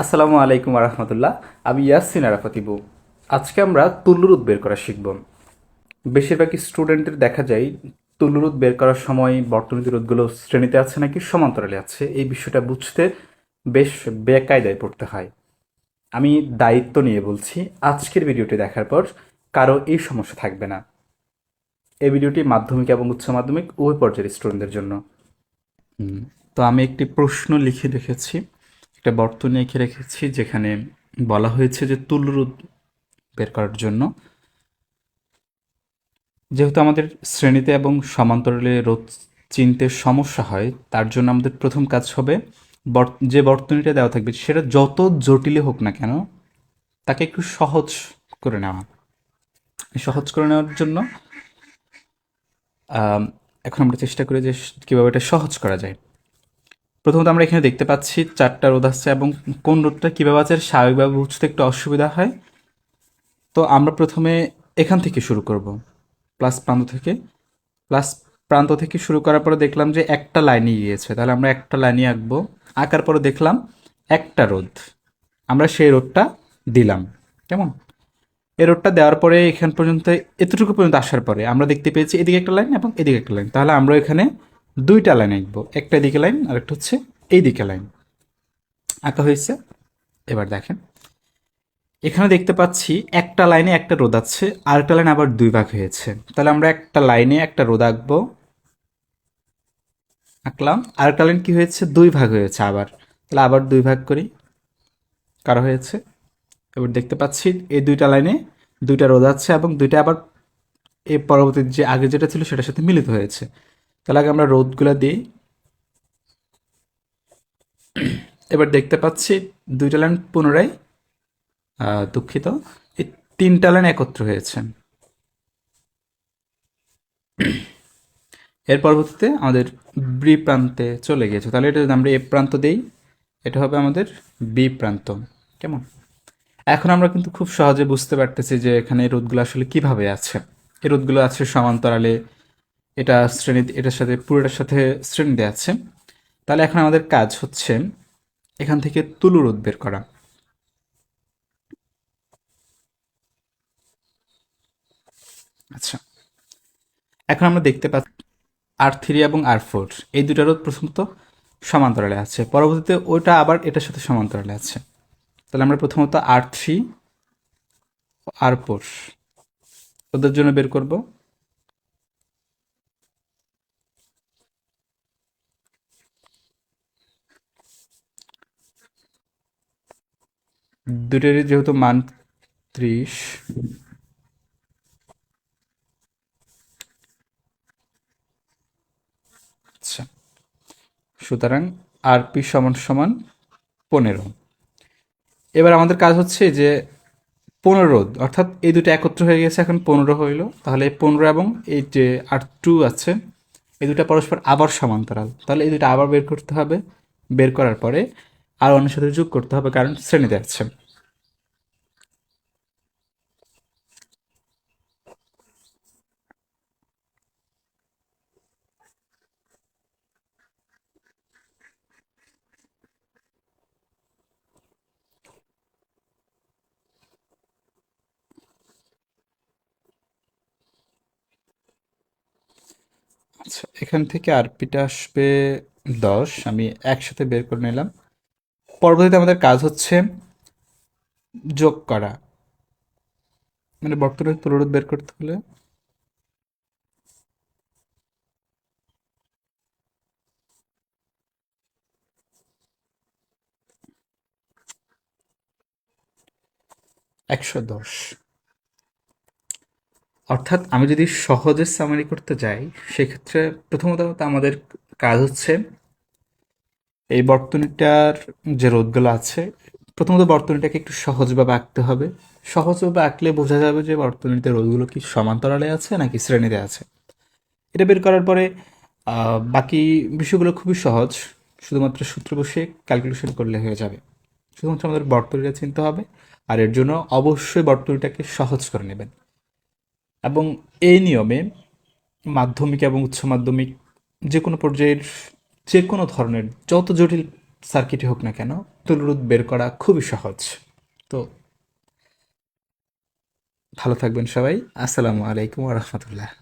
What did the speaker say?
আসসালামু আলাইকুম রহমতুল্লাহ আমি ইয়াসিন আরাফাতিবু আজকে আমরা তুল্লুরুদ বের করা শিখব। বেশিরভাগই স্টুডেন্টের দেখা যায় তুল্লুরুদ বের করার সময় বর্তনীতি রোধগুলো শ্রেণীতে আছে নাকি সমান্তরালে আছে, এই বিষয়টা বুঝতে বেশ বেকায়দায় পড়তে হয়। আমি দায়িত্ব নিয়ে বলছি, আজকের ভিডিওটি দেখার পর কারও এই সমস্যা থাকবে না। এই ভিডিওটি মাধ্যমিক এবং উচ্চ মাধ্যমিক উভয় পর্যায়ের স্টুডেন্টদের জন্য। তো আমি একটি প্রশ্ন লিখে রেখেছি একটা বর্তনী এঁকে রেখেছি, যেখানে বলা হয়েছে যে তুল্যরোধ বের করার জন্য। যেহেতু আমাদের শ্রেণীতে এবং সমান্তরালে রোধ চিনতে সমস্যা হয়, তার জন্য আমাদের প্রথম কাজ হবে যে বর্তনীটা দেওয়া থাকবে সেটা যত জটিল হোক না কেন, তাকে একটু সহজ করে নেওয়া। সহজ করে নেওয়ার জন্য এখন আমরা চেষ্টা করি যে কীভাবে এটা সহজ করা যায়। প্রথমত আমরা এখানে দেখতে পাচ্ছি চারটা রোদ আসছে এবং কোন রোদটা কীভাবে আছে স্বাভাবিকভাবে বুঝতে একটু অসুবিধা হয়। তো আমরা প্রথমে এখান থেকে শুরু করব, প্লাস প্রান্ত থেকে। প্লাস প্রান্ত থেকে শুরু করার পরে দেখলাম যে একটা লাইনই গিয়েছে। তাহলে আমরা একটা লাইনই আঁকবো। আঁকার পরে দেখলাম একটা রোদ। আমরা সেই রোদটা দিলাম। কেমন? এই রোডটা দেওয়ার পরে এখান পর্যন্ত, এতটুকু পর্যন্ত আসার পরে আমরা দেখতে পেয়েছি এদিকে একটা লাইন এবং এদিকে একটা লাইন। তাহলে আমরা এখানে দুইটা লাইন আঁকবো। একটা এদিকে লাইন আর একটা হচ্ছে এইদিকে লাইন। আঁকা হয়েছে। এবার দেখেন। এখানে দেখতে পাচ্ছি একটা লাইনে একটা রোদ আছে আর একটা লাইন আবার দুই ভাগ হয়েছে। তাহলে আমরা একটা লাইনে একটা রোদ আঁকবো। আঁকলাম। আর একটা লাইন কি হয়েছে? দুই ভাগ হয়েছে আবার। তাহলে আবার দুই ভাগ করি। কারও হয়েছে? এবার দেখতে পাচ্ছি এই দুইটা লাইনে দুইটা রোদ আছে এবং দুইটা আবার এই পরবর্তী যে আগে যেটা ছিল সেটার সাথে মিলিত হয়েছে। তাহলে আগে আমরা রোদগুলো দিই। এবার দেখতে পাচ্ছি দুইটা লাইন পুনরায় দুঃখিত। এই তিনটা লাইন একত্র হয়েছে। এর পরবর্তীতে আমাদের বি প্রান্তে চলে গিয়েছে। তাহলে এটা যদি আমরা এ প্রান্ত দিই, এটা হবে আমাদের বি প্রান্ত। কেমন? এখন আমরা কিন্তু খুব সহজে বুঝতে পারতেছি যে এখানে রোদগুলো আসলে কীভাবে আছে। এই রোদগুলো আছে সমান্তরালে এটা শ্রেণি, এটার সাথে, পুরোটার সাথে শ্রেণীতে আছে। তাহলে এখন আমাদের কাজ হচ্ছে এখান থেকে তুলু রোদ বের করা। আচ্ছা। এখন আমরা দেখতে পাচ্ছি আর থ্রি এবং আর ফোর এই দুটা রোদ প্রথমত সমান্তরালে আছে। পরবর্তীতে ওইটা আবার এটার সাথে সমান্তরালে আছে। তাহলে আমরা প্রথমত আর থ্রি আর ফোর ওদের জন্য বের করব। দুটোরই যেহেতু মান ত্রিশ আচ্ছা। সুতরাং আর পি সমান সমান পনেরো। এবার আমাদের কাজ হচ্ছে যে পনেরো, অর্থাৎ এই দুটো একত্র হয়ে গেছে, এখন পনেরো হইল। তাহলে এই পনেরো এবং এই যে আর টু আছে, এই দুটো পরস্পর আবার সমান্তরাল। তাহলে এই দুটো আবার বের করতে হবে। বের করার পরে আর অন্যের সাথে যোগ করতে হবে, কারণ শ্রেণীতে আছে আচ্ছা এখান থেকে আরপিটা আসবে দশ, আমি একসাথে বের করে নিলাম। পরবর্তীতে আমাদের কাজ হচ্ছে যোগ করা। মানে বর্তমানে তুলরোধ বের করতে হলে একশো দশ। অর্থাৎ আমি যদি সহজে সামারি করতে যাই, সেক্ষেত্রে প্রথমত আমাদের কাজ হচ্ছে এই বর্তনীটার যে রোধগুলো আছে, প্রথমত বর্তনীটাকে একটু সহজভাবে আঁকতে হবে। সহজভাবে আঁকলে বোঝা যাবে যে বর্তনীতে রোধগুলো কি সমান্তরালে আছে নাকি শ্রেণীতে আছে। এটা বের করার পরে বাকি বিষয়গুলো খুবই সহজ। শুধুমাত্র সূত্র বসে ক্যালকুলেশন করলে হয়ে যাবে। শুধুমাত্র আমাদের বর্তনীটা চিনতে হবে, আর এর জন্য অবশ্যই বর্তনীটাকে সহজ করে নেবেন। এবং এই নিয়মে মাধ্যমিক এবং উচ্চ মাধ্যমিক যে কোনো পর্যায়ের যে কোনো ধরনের যত জটিল সার্কিটই হোক না কেন, তুলরুদ বের করা খুবই সহজ। তো ভালো থাকবেন সবাই। আসসালামু আলাইকুম রহমতুল্লাহ।